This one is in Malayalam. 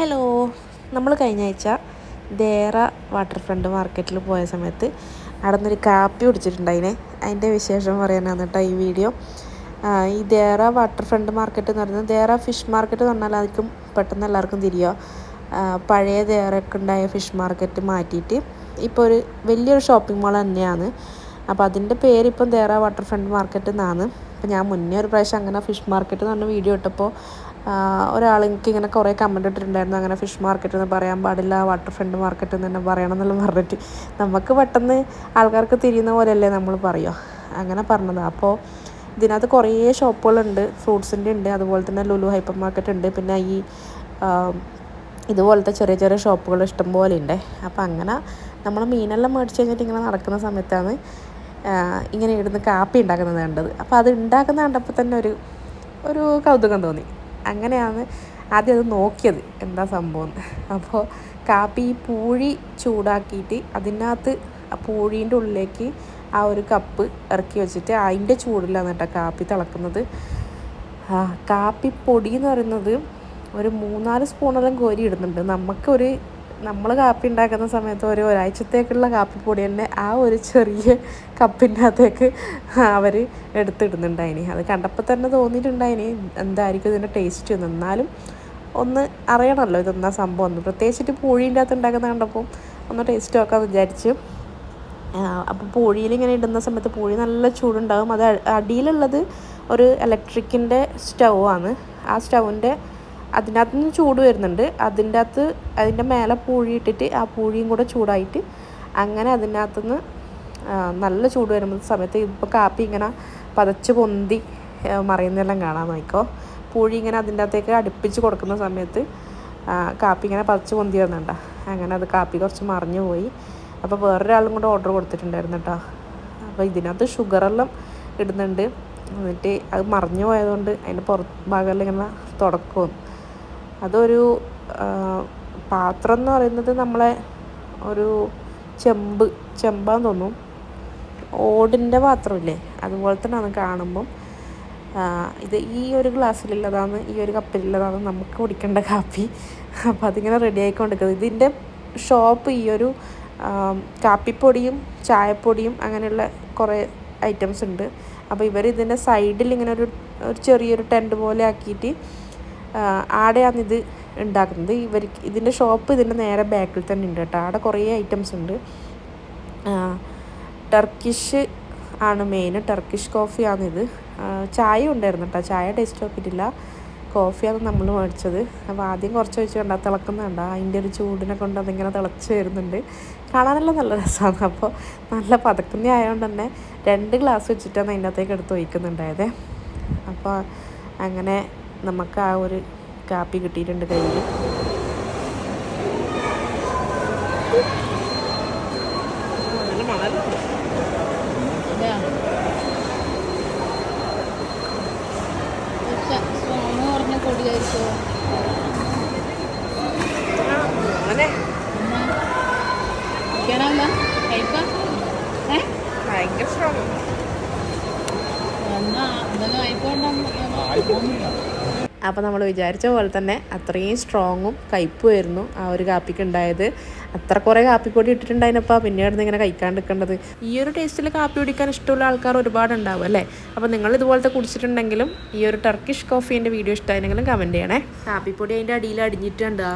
ഹലോ. നമ്മൾ കഴിഞ്ഞ ആഴ്ച ദേറ വാട്ടർ ഫ്രണ്ട് മാർക്കറ്റിൽ പോയ സമയത്ത് അവിടെ നിന്നൊരു കാപ്പി കുടിച്ചിട്ടുണ്ടായിനെ. അതിന്റെ വിശേഷം പറയാനാണ് കേട്ടോ ഈ വീഡിയോ. ഈ ദേറ വാട്ടർ ഫ്രണ്ട് മാർക്കറ്റ് എന്ന് പറയുന്നത് ദേറ ഫിഷ് മാർക്കറ്റ് എന്ന് പറഞ്ഞാൽ അതിക്കും പെട്ടെന്ന് എല്ലാവർക്കും തിരിയോ പഴയ ദേറൊക്കെ ഉണ്ടായ ഫിഷ് മാർക്കറ്റ് മാറ്റിയിട്ട് ഇപ്പോൾ ഒരു വലിയൊരു ഷോപ്പിംഗ് മാൾ തന്നെയാണ്. അപ്പോൾ അതിന്റെ പേര് ഇപ്പം ദേറ വാട്ടർ ഫ്രണ്ട് മാർക്കറ്റ് എന്നാണ്. അപ്പോൾ ഞാൻ മുന്നേ ഒരു പ്രാവശ്യം അങ്ങനെ ഫിഷ് മാർക്കറ്റ് എന്ന് പറഞ്ഞ വീഡിയോ ഇട്ടപ്പോൾ ഒരാൾ എനിക്ക് ഇങ്ങനെ കുറേ കമന്റ് ഇട്ടിട്ടുണ്ടായിരുന്നു. അങ്ങനെ ഫിഷ് മാർക്കറ്റ് എന്ന് പറയാൻ പാടില്ല വാട്ടർ ഫ്രണ്ട് മാർക്കറ്റ് എന്ന് തന്നെ പറയണം എന്നുള്ള പറഞ്ഞിട്ട്. നമുക്ക് പെട്ടെന്ന് ആൾക്കാർക്ക് തിരിയുന്ന പോലെയല്ലേ നമ്മൾ പറയുക. അങ്ങനെ പറഞ്ഞത്. അപ്പോൾ ഇതിനകത്ത് കുറേ ഷോപ്പുകളുണ്ട്. ഫ്രൂട്ട്സിന്റെ ഉണ്ട് അതുപോലെ തന്നെ ലുലു ഹൈപ്പർ മാർക്കറ്റ് ഉണ്ട്. പിന്നെ ഈ ഇതുപോലത്തെ ചെറിയ ചെറിയ ഷോപ്പുകൾ ഇഷ്ടം പോലെ ഉണ്ട്. അപ്പോൾ അങ്ങനെ നമ്മൾ മീനെല്ലാം മേടിച്ച് കഴിഞ്ഞിട്ട് ഇങ്ങനെ നടക്കുന്ന സമയത്താണ് ഇങ്ങനെ ഇടുന്ന കാപ്പി ഉണ്ടാക്കുന്നത് കണ്ടത്. അപ്പോൾ അത് ഉണ്ടാക്കുന്ന കണ്ടപ്പോൾ തന്നെ ഒരു ഒരു കൗതുകം തോന്നി. അങ്ങനെയാണ് ആദ്യം അത് നോക്കിയത് എന്താ സംഭവം. അപ്പോൾ കാപ്പി പൂഴി ചൂടാക്കിയിട്ട് അതിനകത്ത് പൂഴീന്റെ ഉള്ളിലേക്ക് ആ ഒരു കപ്പ് ഇറക്കി വെച്ചിട്ട് അതിന്റെ ചൂടിലാണ് കേട്ടോ കാപ്പി തിളക്കുന്നത് കാപ്പിപ്പൊടി എന്ന് പറയുന്നത് ഒരു മൂന്നാൽ സ്പൂണെല്ലാം കോരി ഇടുന്നുണ്ട് നമുക്കൊരു നമ്മൾ കാപ്പി ഉണ്ടാക്കുന്ന സമയത്ത് ഒരു ഒരാഴ്ചത്തേക്കുള്ള കാപ്പിപ്പൊടി തന്നെ ആ ഒരു ചെറിയ കപ്പിന്റെ അകത്തേക്ക് അവർ എടുത്തിടുന്നുണ്ടായിനി അത് കണ്ടപ്പോൾ തന്നെ തോന്നിയിട്ടുണ്ടായിനി എന്തായിരിക്കും ഇതിന്റെ ടേസ്റ്റ് എന്നാലും ഒന്ന് അറിയണമല്ലോ ഇതെന്താ സംഭവം എന്ന്. പ്രത്യേകിച്ചിട്ട് പൂഴീന്റെ അകത്ത് ഉണ്ടാക്കുന്ന കണ്ടപ്പോൾ ഒന്ന് ടേസ്റ്റ് നോക്കാമെന്ന് വിചാരിച്ച്. അപ്പോൾ പൂഴിയിൽ ഇങ്ങനെ ഇടുന്ന സമയത്ത് പൂഴി നല്ല ചൂടുണ്ടാകും അത് അടിയിലുള്ളത് ഒരു ഇലക്ട്രിക്കിന്റെ സ്റ്റൗ ആണ് ആ സ്റ്റൗവിന്റെ അതിനകത്ത് നിന്ന് ചൂട് വരുന്നുണ്ട്. അതിന്റെ അകത്ത് അതിന്റെ മേലെ പൂഴി ഇട്ടിട്ട് ആ പൂഴിയും കൂടെ ചൂടായിട്ട് അങ്ങനെ അതിനകത്ത് നിന്ന് നല്ല ചൂട് വരുന്ന സമയത്ത് ഇപ്പോൾ കാപ്പി ഇങ്ങനെ പതച്ച് പൊന്തി മറിയുന്നെല്ലാം കാണാൻ നോക്കോ പൂഴി ഇങ്ങനെ അതിന്റെ അകത്തേക്ക് അടുപ്പിച്ച് കൊടുക്കുന്ന സമയത്ത് കാപ്പി ഇങ്ങനെ പതച്ച് പൊന്തി വരുന്നുണ്ട അങ്ങനെ അത് കാപ്പി കുറച്ച് മറിഞ്ഞു പോയി. അപ്പോൾ വേറൊരാളും കൂടെ ഓർഡർ കൊടുത്തിട്ടുണ്ടായിരുന്നു കേട്ടോ അപ്പോൾ ഇതിനകത്ത് ഷുഗറെല്ലാം ഇടുന്നുണ്ട്. എന്നിട്ട് അത് മറിഞ്ഞു പോയതുകൊണ്ട് അതിന്റെ പുറത്ത് ഭാഗമെല്ലാം ഇങ്ങനെ തുടക്കും. അതൊരു പാത്രം എന്ന് പറയുന്നത് നമ്മളെ ഒരു ചെമ്പ് ചെമ്പാന്ന് തോന്നും. ഓടിന്റെ പാത്രമില്ലേ? അതുപോലെ തന്നെ അത് കാണുമ്പം ഇത് ഈ ഒരു ഗ്ലാസ്സിലുള്ളതാണ് ഈ ഒരു കപ്പിലുള്ളതാണ് നമുക്ക് കുടിക്കേണ്ട കാപ്പി. അപ്പം അതിങ്ങനെ റെഡി ആയിക്കൊണ്ടിരിക്കുന്നത്. ഇതിന്റെ ഷോപ്പ് ഈ ഒരു കാപ്പിപ്പൊടിയും ചായപ്പൊടിയും അങ്ങനെയുള്ള കുറേ ഐറ്റംസ് ഉണ്ട്. അപ്പോൾ ഇവർ ഇതിന്റെ സൈഡിൽ ഇങ്ങനെ ഒരു ഒരു ചെറിയൊരു ടെന്റ് പോലെ ആക്കിയിട്ട് ആടെയാണ് ഇത് ഉണ്ടാക്കുന്നത്. ഇവർക്ക് ഇതിന്റെ ഷോപ്പ് ഇതിന്റെ നേരെ ബാക്കിൽ തന്നെ ഉണ്ട് കേട്ടോ. ആടെ കുറേ ഐറ്റംസ് ഉണ്ട്. ടർക്കിഷ് ആണ് മെയിൻ ടർക്കിഷ് കോഫിയാണിത് ചായ ഉണ്ടായിരുന്നു കേട്ടോ. ചായ ടേസ്റ്റ് നോക്കിയിട്ടില്ല. കോഫിയാണ് നമ്മൾ മേടിച്ചത്. അപ്പോൾ ആദ്യം കുറച്ച് വെച്ച് കണ്ടാൽ തിളക്കുന്നുണ്ട് അതിന്റെ ഒരു ചൂടിനെ കൊണ്ട് അതിങ്ങനെ തിളച്ച് വരുന്നുണ്ട്. കാണാനെല്ലാം നല്ല രസമാണ്. അപ്പോൾ നല്ല പതക്കുന്ന ആയതുകൊണ്ട് തന്നെ രണ്ട് ഗ്ലാസ് വെച്ചിട്ടാണ് അതിന്റെ അകത്തേക്ക് എടുത്ത് ഒഴിക്കുന്നുണ്ടായത്. അപ്പോൾ അങ്ങനെ നമുക്ക് ആ ഒരു കാപ്പി കിട്ടിയിട്ടുണ്ട് കയ്യിൽ. ഭയങ്കര സ്ട്രോങ് അപ്പോൾ നമ്മൾ വിചാരിച്ച പോലെ തന്നെ അത്രയും സ്ട്രോങ്ങും കയ്പുമായിരുന്നു ആ ഒരു കാപ്പിക്ക് ഉണ്ടായത്. അത്ര കുറേ കാപ്പിപ്പൊടി ഇട്ടിട്ടുണ്ടായിരുന്നപ്പോൾ പിന്നീട് ഇങ്ങനെ കഴിക്കാണ്ടിരിക്കേണ്ടത് ഈ ഒരു ടേസ്റ്റിൽ കാപ്പി കുടിക്കാൻ ഇഷ്ടമുള്ള ആൾക്കാർ ഒരുപാട് ഉണ്ടാവും അല്ലേ? അപ്പോൾ നിങ്ങൾ ഇതുപോലത്തെ കുടിച്ചിട്ടുണ്ടെങ്കിലും ഈ ഒരു ടർക്കിഷ് കോഫീന്റെ വീഡിയോ ഇഷ്ടമായിരുന്നെങ്കിലും കമന്റ് ചെയ്യണേ. കാപ്പിപ്പൊടി അതിന്റെ അടിയിൽ അടിഞ്ഞിട്ടുണ്ടാ